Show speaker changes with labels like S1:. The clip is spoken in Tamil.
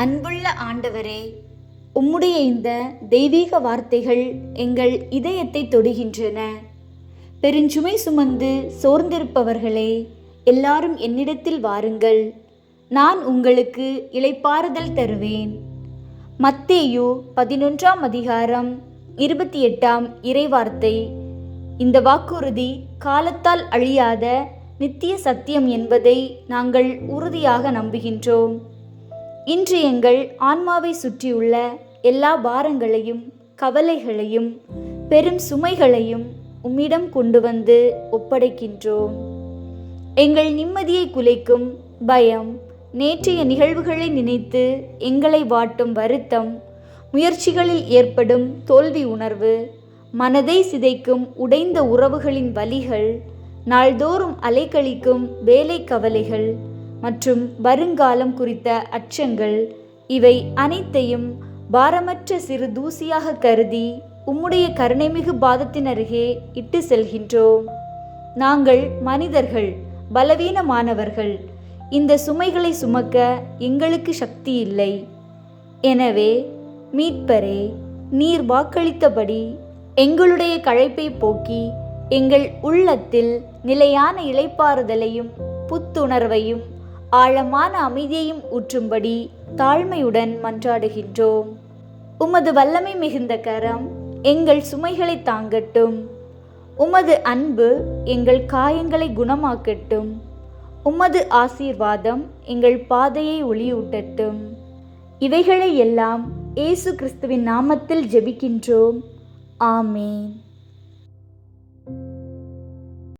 S1: அன்புள்ள ஆண்டவரே உம்முடைய இந்த தெய்வீக வார்த்தைகள் எங்கள் இதயத்தை தொடுகின்றன. பெருஞ்சுமை சுமந்து சோர்ந்திருப்பவர்களே எல்லாரும் என்னிடத்தில் வாருங்கள். நான் உங்களுக்கு இளைப்பாறுதல் தருவேன். மத்தேயு பதினொன்றாம் அதிகாரம் இருபத்தி எட்டாம் இறைவார்த்தை. இந்த வாக்குறுதி காலத்தால் அழியாத நித்திய சத்தியம் என்பதை நாங்கள் உறுதியாக நம்புகின்றோம். இன்று எங்கள் ஆன்மாவை சுற்றியுள்ள எல்லா பாரங்களையும் கவலைகளையும் பெரும் சுமைகளையும் உம்மிடம் கொண்டு வந்து ஒப்படைக்கின்றோம். எங்கள் நிம்மதியை குலைக்கும் பயம் நேற்றைய நிகழ்வுகளை நினைத்து எங்களை வாட்டும் வருத்தம் முயற்சிகளில் ஏற்படும் தோல்வி உணர்வு மனதை சிதைக்கும் உடைந்த உறவுகளின் வலிகள் நாள்தோறும் அலைக்கழிக்கும் வேலை கவலைகள் மற்றும் வருங்காலம் குறித்த அச்சங்கள் இவை அனைத்தையும் பாரமற்ற சிறு தூசியாக கருதி உம்முடைய கருணைமிகு பாதத்தின் அருகே இட்டு செல்கின்றோம். நாங்கள் மனிதர்கள் பலவீனமானவர்கள். இந்த சுமைகளை சுமக்க எங்களுக்கு சக்தி இல்லை. எனவே மீட்பரே நீர் வாக்களித்தபடி எங்களுடைய களைப்பை போக்கி எங்கள் உள்ளத்தில் நிலையான இளைப்பாறுதலையும் புத்துணர்வையும் ஆழமான அமைதியையும் ஊற்றும்படி தாழ்மையுடன் மன்றாடுகின்றோம். உமது வல்லமை மிகுந்த கரம் எங்கள் சுமைகளை தாங்கட்டும். உமது அன்பு எங்கள் காயங்களை குணமாக்கட்டும். உமது ஆசீர்வாதம் எங்கள் பாதையை ஒளியூட்டட்டும். இவைகளை எல்லாம் இயேசு கிறிஸ்துவின் நாமத்தில் ஜெபிக்கின்றோம். ஆமேன்.